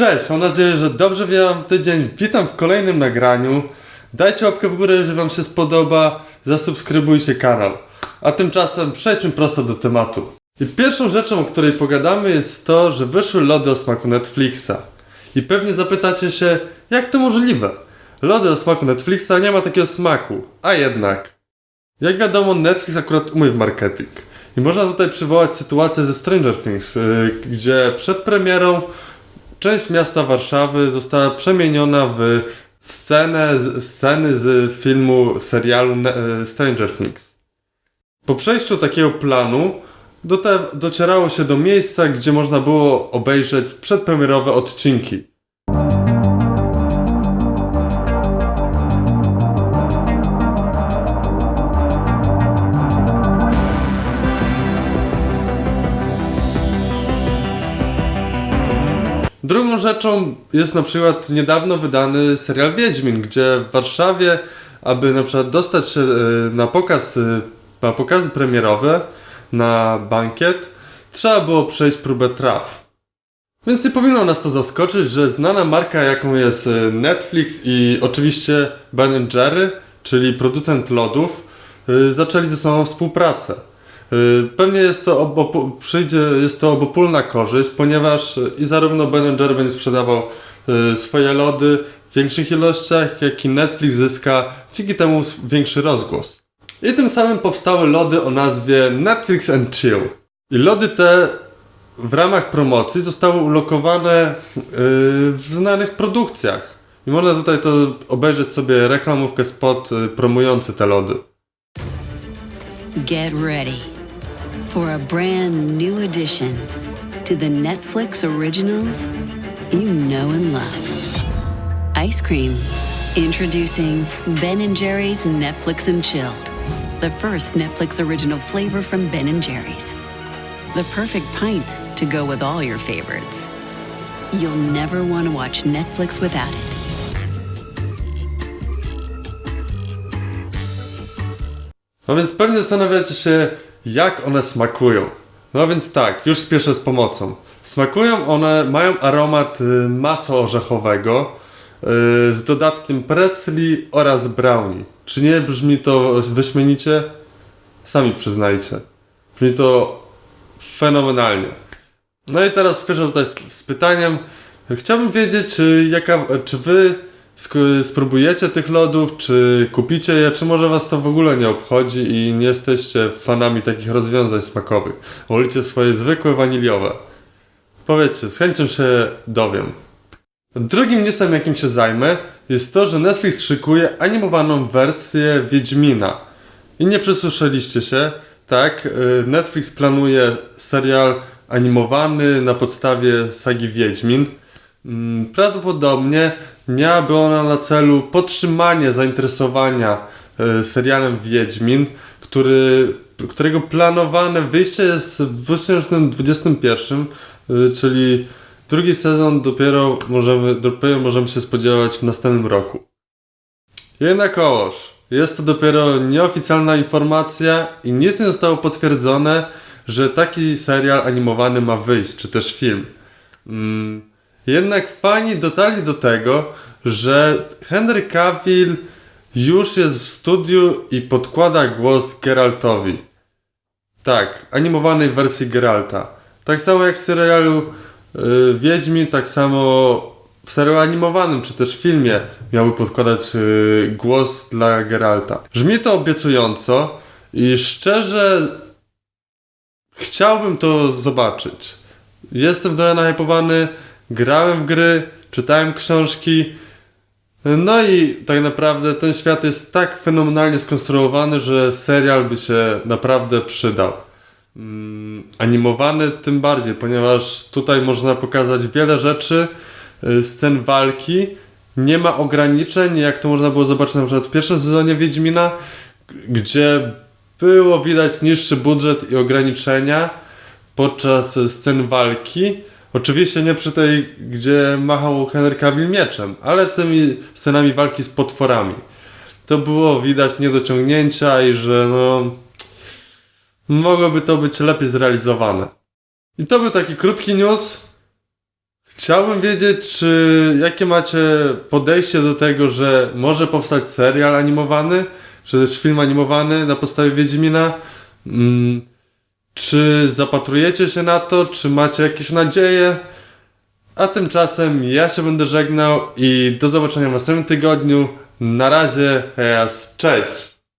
Cześć, mam nadzieję, że dobrze wam tydzień. Witam w kolejnym nagraniu. Dajcie łapkę w górę, jeżeli wam się spodoba. Zasubskrybujcie kanał. A tymczasem przejdźmy prosto do tematu. I pierwszą rzeczą, o której pogadamy jest to, że wyszły lody o smaku Netflixa. I pewnie zapytacie się, jak to możliwe? Lody o smaku Netflixa nie ma takiego smaku. A jednak. Jak wiadomo, Netflix akurat umie w marketing. I można tutaj przywołać sytuację ze Stranger Things, yy, gdzie przed premierą część miasta Warszawy została przemieniona w scenę, sceny z filmu, serialu e, Stranger Things. Po przejściu takiego planu dote- docierało się do miejsca, gdzie można było obejrzeć przedpremierowe odcinki. Drugą rzeczą jest na przykład niedawno wydany serial Wiedźmin, gdzie w Warszawie, aby na przykład dostać się e, na pokaz, e, na pokazy premierowe, na bankiet, trzeba było przejść próbę traw. Więc nie powinno nas to zaskoczyć, że znana marka jaką jest e, Netflix i oczywiście Ben Jerry, czyli producent lodów, zaczęli ze sobą współpracę. Y, Pewnie jest to, przyjdzie, jest to obopólna korzyść, ponieważ y, i zarówno Ben Jerry będzie sprzedawał y, swoje lody w większych ilościach, jak i Netflix zyska dzięki temu większy rozgłos. I tym samym powstały lody o nazwie Netflix and Chill. I lody te w ramach promocji zostały ulokowane w znanych produkcjach. I można tutaj to obejrzeć sobie reklamówkę spot promujący te lody. Get ready for a brand new addition to the Netflix originals you know and love. Ice cream. Introducing Ben & Jerry's Netflix and Chilled, the first Netflix original flavor from Ben & Jerry's. The perfect pint to go with all your favorites. You'll never want to watch Netflix without it. No więc pewnie zastanawiacie się, jak one smakują. No więc tak, już spieszę z pomocą. Smakują one, mają aromat y, masła orzechowego y, z dodatkiem pretzli oraz brownie. Czy nie brzmi to wyśmienicie? Sami przyznajcie. Brzmi to fenomenalnie. No i teraz spieszę tutaj z, z pytaniem. Chciałbym wiedzieć, czy, jaka, czy wy spróbujecie tych lodów, czy kupicie je, czy może was to w ogóle nie obchodzi i nie jesteście fanami takich rozwiązań smakowych. Wolicie swoje zwykłe waniliowe. Powiedzcie, z chęcią się dowiem. Drugim newsem, jakim się zajmę, jest to, że Netflix szykuje animowaną wersję Wiedźmina. I nie przesłyszeliście się, tak? y, Netflix planuje serial animowany na podstawie sagi Wiedźmin. Mm, Prawdopodobnie miałaby ona na celu podtrzymanie zainteresowania y, serialem Wiedźmin, który, którego planowane wyjście jest w 2021, y, czyli drugi sezon dopiero możemy, dopiero możemy się spodziewać w następnym roku. Jednakowoż, jest to dopiero nieoficjalna informacja i nic nie zostało potwierdzone, że taki serial animowany ma wyjść, czy też film. Mm, jednak fani dotarli do tego, że Henry Cavill już jest w studiu i podkłada głos Geraltowi. Tak, animowanej wersji Geralta. Tak samo jak w serialu y, Wiedźmin, tak samo w serialu animowanym, czy też filmie miałby podkładać y, głos dla Geralta. Brzmi to obiecująco i szczerze chciałbym to zobaczyć. Jestem trochę nahypowany, grałem w gry, czytałem książki, no i tak naprawdę ten świat jest tak fenomenalnie skonstruowany, że serial by się naprawdę przydał. Mm, animowany tym bardziej, ponieważ tutaj można pokazać wiele rzeczy, y, scen walki, nie ma ograniczeń, jak to można było zobaczyć na przykład w pierwszym sezonie Wiedźmina, gdzie było widać niższy budżet i ograniczenia podczas scen walki. Oczywiście nie przy tej, gdzie machał Henry Cavill mieczem, ale tymi scenami walki z potworami. To było widać niedociągnięcia i że no mogłoby to być lepiej zrealizowane. I to był taki krótki news. Chciałbym wiedzieć, czy jakie macie podejście do tego, że może powstać serial animowany, czy też film animowany na podstawie Wiedźmina. Mm, czy zapatrujecie się na to, czy macie jakieś nadzieje? A tymczasem ja się będę żegnał i do zobaczenia w następnym tygodniu. Na razie, jas, cześć!